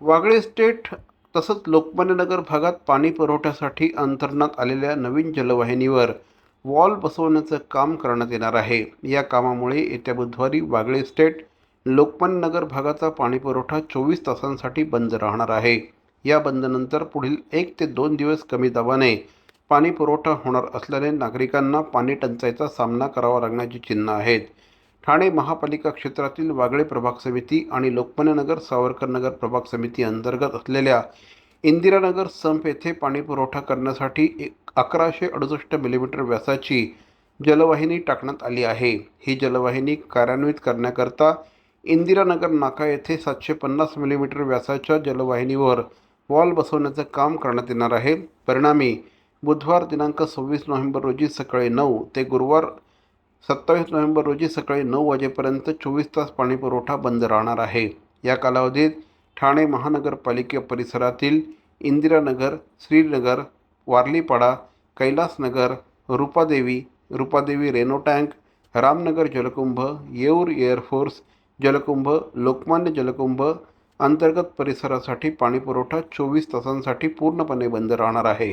Wagle state तसंच लोकमान्यनगर भागात पाणी पुरवठ्यासाठी अंतरणात आलेल्या नवीन जलवाहिनीवर वॉल बसवण्याचं काम करण्यात येणार आहे. या कामामुळे येत्या बुधवारी वागळे स्टेट लोकमान्यनगर भागाचा पाणीपुरवठा चोवीस तासांसाठी बंद राहणार आहे. या बंदनंतर पुढील एक ते दोन दिवस कमी दाबाने पाणीपुरवठा होणार असल्याने नागरिकांना पाणी टंचाईचा सामना करावा लागण्याची चिन्ह आहेत. ठाणे महापालिका क्षेत्रातील वागळे प्रभाग समिती आणि लोकमान्यनगर सावरकरनगर प्रभाग समिती अंतर्गत असलेल्या इंदिरानगर संप येथे पाणीपुरवठा करण्यासाठी एक अकराशे अडुसष्ट मिलीमीटर व्यासाची जलवाहिनी टाकण्यात आली आहे. ही जलवाहिनी कार्यान्वित करण्याकरता इंदिरानगर नाका येथे सातशे पन्नास मिलीमीटर व्यासाच्या जलवाहिनीवर वॉल बसवण्याचं काम करण्यात येणार आहे. परिणामी बुधवार दिनांक सव्वीस नोव्हेंबर रोजी सकाळी नऊ ते गुरुवार सत्तावीस नोव्हेंबर रोजी सकाळी नऊ वाजेपर्यंत चोवीस तास पाणीपुरवठा बंद राहणार आहे. या कालावधीत ठाणे महानगरपालिका परिसरातील इंदिरानगर श्रीनगर वारलीपाडा कैलासनगर रूपादेवी रूपादेवी रेनो टँक रामनगर जलकुंभ येऊर एअरफोर्स जलकुंभ लोकमान्य जलकुंभ अंतर्गत परिसरासाठी पाणीपुरवठा चोवीस तासांसाठी पूर्णपणे बंद राहणार आहे.